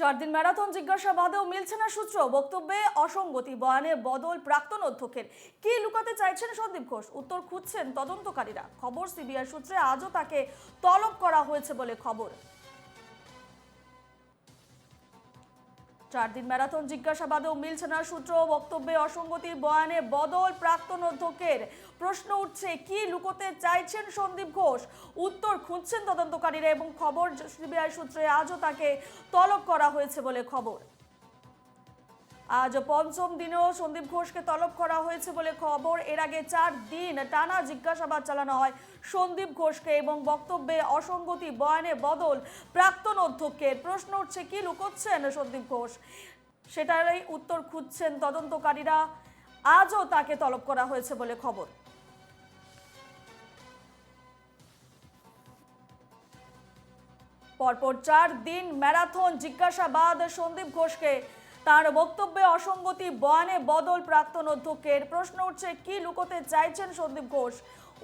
চার দিন ম্যারাথন জিজ্ঞাসাবাদেও মিলছে না সূত্র। বক্তব্যে অসঙ্গতি, বয়ানে বদল প্রাক্তন অধ্যক্ষের। কি লুকাতে চাইছেন সন্দীপ ঘোষ? উত্তর খুঁজছেন তদন্তকারীরা। খবর সিবিআই সূত্রে আজও তাকে তলব করা হয়েছে বলে খবর। চার দিন ম্যারাথন জিজ্ঞাসাবাদেও মিলছে না সূত্র, বক্তব্যে অসঙ্গতির বয়ানে বদল প্রাক্তন অধ্যক্ষের। প্রশ্ন উঠছে, কি লুকোতে চাইছেন সন্দীপ ঘোষ? উত্তর খুঁজছেন তদন্তকারীরা এবং খবর সিবিআই সূত্রে আজও তাকে তলব করা হয়েছে বলে খবর। আজ পঞ্চম দিনেও সন্দীপ ঘোষকে তলব করা হয়েছে বলে খবর। এর আগে চার দিন টানা জিজ্ঞাসাবাদ চালানো হয় সন্দীপ ঘোষকে এবং বক্তব্যে অসঙ্গতি, বয়ানে বদল, প্রাক্তন অধ্যক্ষের প্রশ্ন উঠছে, কি লুকোচ্ছেন সন্দীপ ঘোষ? সেটারই উত্তর খুঁজছেন তদন্তকারীরা। আজও তাকে তলব করা হয়েছে বলে খবর। পরপর চার দিন ম্যারাথন, জিজ্ঞাসাবাদ সন্দীপ ঘোষকে তার বক্তব্যে অসঙ্গতি, বয়ানে বদল প্রাক্তন অধ্যক্ষের প্রশ্ন উঠছে, কি লুকোতে চাইছেন সন্দীপ ঘোষ?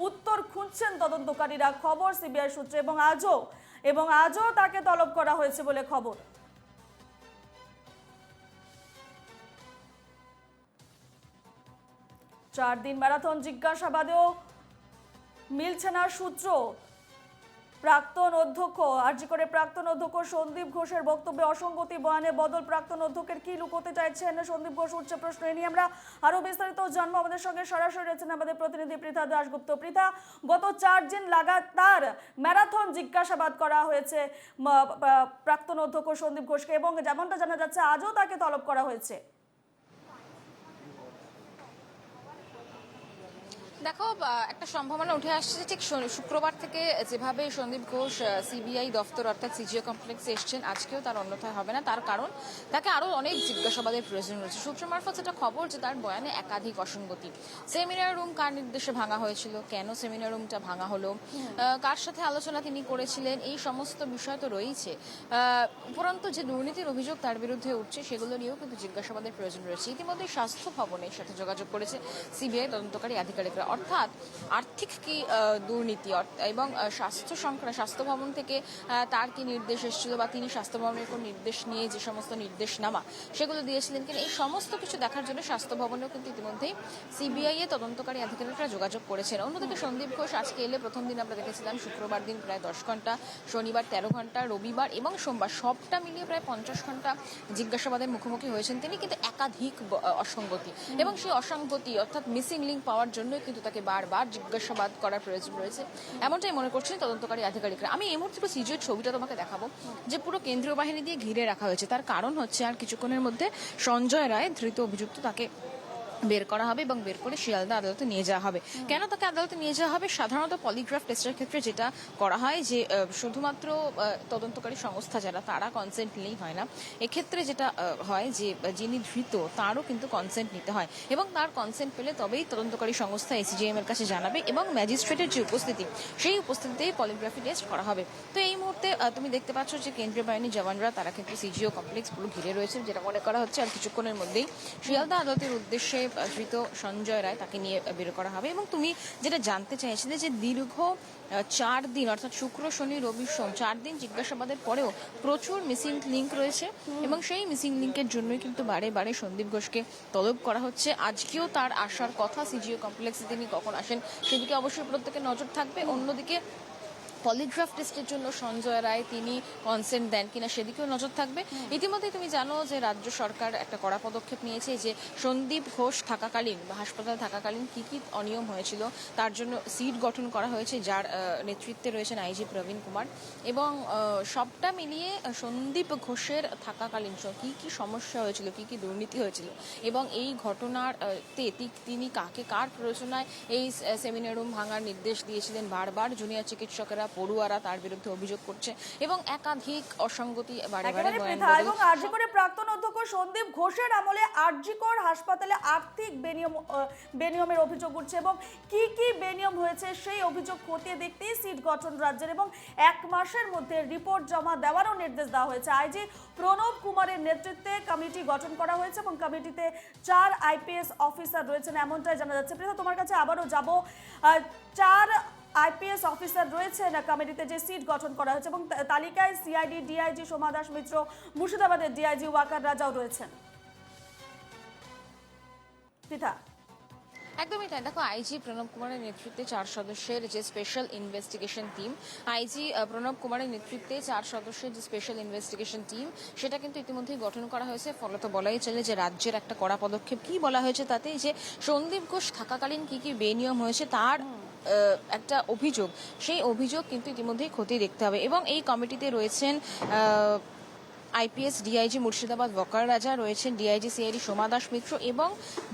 উত্তর খুঁজছেন তদন্তকারীরা, খবর সিবিআই সূত্রে, এবং আজও এবং আজও তাকে তলব করা হয়েছে বলে খবর। চার দিন ম্যারাথন, জিজ্ঞাসাবাদেও মিলছে না সূত্র। প্রাক্তন অধ্যক্ষ, আরজি করে প্রাক্তন অধ্যক্ষ সন্দীপ ঘোষের বক্তব্যে অসঙ্গতি বয়ানে বদল প্রাক্তন অধ্যক্ষের কি লুকোতে চাইছেন? সন্দীপ ঘোষ উঠছে প্রশ্ন এ নিয়ে আমরা আরও বিস্তারিত জানব। আমাদের সঙ্গে সরাসরি রয়েছেন আমাদের প্রতিনিধি পৃথা দাশগুপ্ত। পৃথা, গত চার দিন লাগাতার ম্যারাথন জিজ্ঞাসাবাদ করা হয়েছে প্রাক্তন অধ্যক্ষ সন্দীপ ঘোষকে এবং যেমনটা জানা যাচ্ছে, আজও তাকে তলব করা হয়েছে। দেখো একটা সম্ভাবনা উঠে আসছে ঠিক শুক্রবার থেকে যেভাবে সন্দীপ ঘোষ সিবিআই দফতর অর্থাৎ সিজিও কমপ্লেক্সে এসছেন আজকেও তার অন্যথায় হবে না। তার কারণ তাকে আরও অনেক জিজ্ঞাসাবাদের প্রয়োজন রয়েছে। সূত্র মারফত যেটা খবর যে তার বয়ানে একাধিক অসঙ্গতি। সেমিনার রুম কার নির্দেশে ভাঙা হয়েছিল? কেন সেমিনার রুমটা ভাঙা হলো? কার সাথে আলোচনা তিনি করেছিলেন? এই সমস্ত বিষয় তো রয়েছে উপরন্তু যে দুর্নীতির অভিযোগ তার বিরুদ্ধে উঠছে সেগুলো নিয়েও কিন্তু জিজ্ঞাসাবাদের প্রয়োজন রয়েছে। ইতিমধ্যে স্বাস্থ্য ভবনের সাথে যোগাযোগ করেছে সিবিআই তদন্তকারী আধিকারিকরা। অর্থাৎ আর্থিক কি দুর্নীতি এবং স্বাস্থ্য সংক্রান্ত, স্বাস্থ্য ভবন থেকে তার কি নির্দেশ এসেছিল বা তিনি স্বাস্থ্য ভবনের কোন নির্দেশ নিয়ে যে সমস্ত নির্দেশনামা সেগুলো দিয়েছিলেন কিনা? এই সমস্ত কিছু দেখার জন্য স্বাস্থ্য ভবনেও কিন্তু ইতিমধ্যেই সিবিআই এর তদন্তকারী আধিকারিকরা যোগাযোগ করেছেন। অন্যদিকে সন্দীপ ঘোষ আজকে এলে প্রথম দিন আমরা দেখেছিলাম, শুক্রবার দিন প্রায় দশ ঘণ্টা, শনিবার তেরো ঘণ্টা, রবিবার এবং সোমবার সবটা মিলিয়ে প্রায় পঞ্চাশ ঘণ্টা জিজ্ঞাসাবাদের মুখোমুখি হয়েছেন তিনি, কিন্তু একাধিক অসঙ্গতি এবং সেই অসঙ্গতি অর্থাৎ মিসিং লিঙ্ক পাওয়ার জন্যই কিন্তু তাকে বারবার জিজ্ঞাসাবাদ করার প্রয়োজন রয়েছে। এমনটাই মনে করছেন তদন্তকারী আধিকারিকরা। আমি এই মুহূর্তে সিজিওর ছবিটা তোমাকে দেখাবো, যে পুরো কেন্দ্রীয় বাহিনী দিয়ে ঘিরে রাখা হয়েছে। তার কারণ হচ্ছে আর কিছুক্ষণের মধ্যে সঞ্জয় রায়, ধৃত অভিযুক্ত, তাকে বের করা হবে এবং বের করে শিয়ালদা আদালতে নিয়ে যাওয়া হবে। কেন তাকে আদালতে নিয়ে যাওয়া হবে? সাধারণত পলিগ্রাফ টেস্টের ক্ষেত্রে যেটা করা হয় যে শুধুমাত্র তদন্তকারী সংস্থা যারা, তারা কনসেন্ট নিলেই হয় না। এক্ষেত্রে যেটা হয় যে, যিনি ধৃত, তারও কিন্তু কনসেন্ট নিতে হয় এবং তার কনসেন্ট পেলে তবেই তদন্তকারী সংস্থা এসিজিএম এর কাছে জানাবে এবং ম্যাজিস্ট্রেটের যে উপস্থিতি, সেই উপস্থিতিতেই পলিগ্রাফি টেস্ট করা হবে। তো এই মুহূর্তে তুমি দেখতে পাচ্ছ যে কেন্দ্রীয় বাহিনীর জওয়ানরা, তারা কিন্তু সিজিও কমপ্লেক্স পুরো ঘিরে রয়েছে, যেটা মনে করা হচ্ছে আর কিছুক্ষণের মধ্যেই শিয়ালদা আদালতের উদ্দেশ্যে ধৃত সঞ্জয় রায় তাকে নিয়ে বের করা হবে। এবং তুমি যেটা জানতে চাইছিলে যে দীর্ঘ চার দিন অর্থাৎ শুক্র শনি রবি সোম চার দিন জিজ্ঞাসাবাদের পরেও প্রচুর মিসিং লিঙ্ক রয়েছে এবং সেই মিসিং লিঙ্কের জন্যই কিন্তু বারে বারে সন্দীপ ঘোষকে তলব করা হচ্ছে। আজকেও তার আসার কথা সিজিও কমপ্লেক্সে তিনি কখন আসেন সেদিকে অবশ্যই প্রত্যেকের নজর থাকবে। অন্যদিকে পলিগ্রাফ টেস্টের জন্য সঞ্জয় রায় তিনি কনসেন্ট দেন কিনা সেদিকেও নজর থাকবে। ইতিমধ্যে তুমি জানো যে রাজ্য সরকার একটা কড়া পদক্ষেপ নিয়েছে যে সন্দীপ ঘোষ থাকাকালীন বা হাসপাতালে থাকাকালীন কি কি অনিয়ম হয়েছিল তার জন্য সিট গঠন করা হয়েছে যার নেতৃত্বে রয়েছেন আইজি প্রবীণ কুমার। এবং সবটা মিলিয়ে সন্দীপ ঘোষের থাকাকালীন কি কি সমস্যা হয়েছিল কি কি দুর্নীতি হয়েছিল এবং এই ঘটনার তে তিনি কাকে কার প্ররোচনায় এই সেমিনার রুম ভাঙার নির্দেশ দিয়েছিলেন বারবার? জুনিয়র চিকিৎসকেরা পড়ুয়ারা তার বিরুদ্ধে অভিযোগ করছে এবং একাধিক অসঙ্গতি বারে বারে এবং আরজি করে প্রাক্তন অধ্যক্ষ সন্দীপ ঘোষের আমলে আরজিকর হাসপাতালে আর্থিক বেনিয়ম বেনিয়মের অভিযোগ উঠছে এবং কি কি বেনিয়ম হয়েছে সেই অভিযোগ খতিয়ে দেখতেই সিট গঠন রাজ্যের এবং এক মাসের মধ্যে রিপোর্ট জমা দেওয়ারও নির্দেশ দেওয়া হয়েছে। আইজি প্রণব কুমারের নেতৃত্বে কমিটি গঠন করা হয়েছে এবং কমিটিতে চার আইপিএস অফিসার রয়েছেন এমনটাই জানা যাচ্ছে। পৃথা তোমার কাছে আবারও যাব। চার আইপিএস অফিসার রয়েছেন কমিটিতে যে সিট গঠন করা হয়েছে এবং তালিকায় সিআইডি, ডিআইজি, সোমা দাস মিত্র, মুর্শিদাবাদের ডিআইজি, ওয়াকার রাজাও রয়েছেন। একদমই তাই। দেখো, আইজি প্রণব কুমারের নেতৃত্বে চার সদস্যের যে special investigation team IG Pranab কুমারের নেতৃত্বে চার সদস্যের যে স্পেশাল ইনভেস্টিগেশন টিম সেটা কিন্তু ইতিমধ্যেই গঠন করা হয়েছে। ফলত বলাই চলে যে রাজ্যের একটা কড়া পদক্ষেপ কি বলা হয়েছে তাতে যে সন্দীপ ঘোষ থাকাকালীন কি কি বেনিয়ম হয়েছে তার একটা অভিযোগ। সেই অভিযোগ কিন্তু ইতিমধ্যেই ক্ষতি দেখতে হবে এবং এই কমিটিতে রয়েছেন আইপিএস ডিআইজি মুর্শিদাবাদ বকার রাজা রয়েছেন ডিআইজি সিআইডি সোমা দাস মিত্র এবং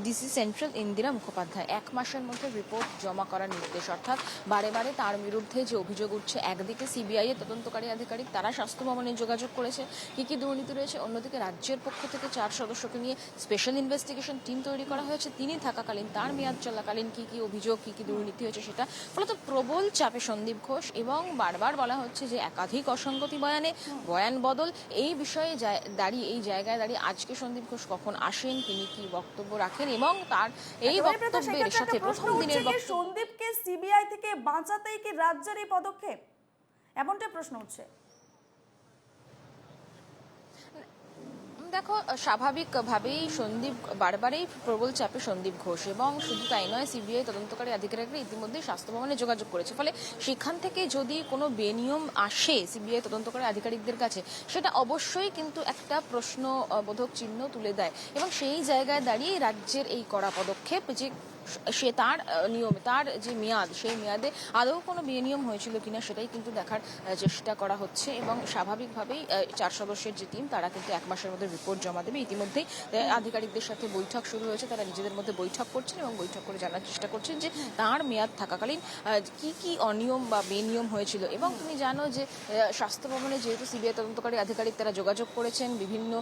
ডিসি সেন্ট্রাল ইন্দিরা মুখোপাধ্যায়। এক মাসের মধ্যে রিপোর্ট জমা করার নির্দেশ, অর্থাৎ বারে বারে তার বিরুদ্ধে যে অভিযোগ উঠছে, একদিকে সিবিআই এর তদন্তকারী আধিকারিক তারা স্বাস্থ্য ভবনে যোগাযোগ করেছে, কি কি দুর্নীতি রয়েছে, অন্যদিকে রাজ্যের পক্ষ থেকে চার সদস্যকে নিয়ে স্পেশাল ইনভেস্টিগেশন টিম তৈরি করা হয়েছে, তিনি থাকাকালীন, তার মেয়াদ চলাকালীন কি কি অভিযোগ, কি কি দুর্নীতি হয়েছে সেটা ফলত প্রবল চাপে সন্দীপ ঘোষ এবং বারবার বলা হচ্ছে যে একাধিক অসঙ্গতি বয়ানে বয়ান বদল, এই বিষয়ে জায়- দাঁড়িয়ে এই জায়গায় দাঁড়িয়ে আজকে সন্দীপ ঘোষ কখন আসেন তিনি কি বক্তব্য রাখেন এবং তার এই বক্তব্যের সাথে প্রথম দিনের সন্দীপকে সিবিআই থেকে বাঁচাতেই কি রাজ্যের এই পদক্ষেপ? এমনটা প্রশ্ন উঠছে। দেখো, স্বাভাবিকভাবেই সন্দীপ বারবারই প্রবল চাপে সন্দীপ ঘোষ এবং শুধু তাই নয়, সিবিআই তদন্তকারী আধিকারিকরা ইতিমধ্যে স্বাস্থ্য ভবনে যোগাযোগ করেছে। ফলে সেখান থেকে যদি কোনো বেনিয়ম আসে সিবিআই তদন্তকারী আধিকারিকদের কাছে, সেটা অবশ্যই কিন্তু একটা প্রশ্নবোধক চিহ্ন তুলে দেয় এবং সেই জায়গায় দাঁড়িয়ে রাজ্যের এই কড়া পদক্ষেপ যে সে তার নিয়মে, তার যে মেয়াদ, সেই মেয়াদে আদৌ কোনো বেনিয়ম হয়েছিল কিনা সেটাই কিন্তু দেখার চেষ্টা করা হচ্ছে এবং স্বাভাবিকভাবেই চার সদস্যের যে টিম তারা কিন্তু এক মাসের মধ্যে রিপোর্ট জমা দেবে। ইতিমধ্যেই আধিকারিকদের সাথে বৈঠক শুরু হয়েছে। তারা নিজেদের মধ্যে বৈঠক করছেন এবং বৈঠক করে জানার চেষ্টা করছেন যে তার মেয়াদ থাকাকালীন কি কি অনিয়ম বা বেনিয়ম হয়েছিল। এবং তুমি জানো যে স্বাস্থ্য ভবনে যেহেতু সিবিআই তদন্তকারী আধিকারিক তারা যোগাযোগ করেছেন, বিভিন্ন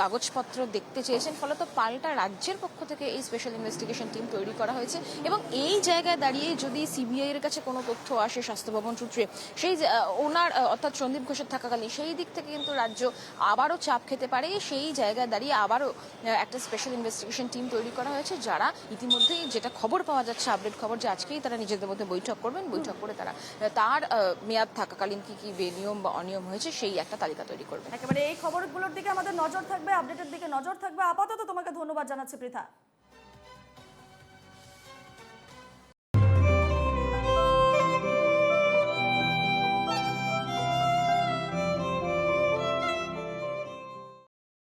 কাগজপত্র দেখতে চেয়েছেন, ফলত পাল্টা রাজ্যের পক্ষ থেকে এই স্পেশাল ইনভেস্টিগেশন টিম তৈরি করা হয়েছে। এবং এই জায়গায় দাঁড়িয়ে যদি সিবিআই এর কাছে কোনো তথ্য আসে স্বাস্থ্য ভবন সূত্রে, সেই ওনার অর্থাৎ সন্দীপ ঘোষের থাকাকালীন সেই দিক থেকে কিন্তু রাজ্য আবারও চাপ খেতে পারে। সেই জায়গায় দাঁড়িয়ে আবারও একটা স্পেশাল ইনভেস্টিগেশন টিম তৈরি করা হয়েছে, যারা ইতিমধ্যেই যেটা খবর পাওয়া যাচ্ছে আপডেট খবর যে আজকেই তারা নিজেদের মধ্যে বৈঠক করবেন। বৈঠক করে তারা তার মেয়াদ থাকাকালীন কি কি বেনিয়ম বা অনিয়ম হয়েছে, সেই একটা তালিকা তৈরি করবেন। একেবারে এই খবরগুলোর দিকে আমাদের নজর থাকবে আপডেটের দিকে নজর থাকবে। আপাতত তোমাকে ধন্যবাদ জানাচ্ছি, পৃথা।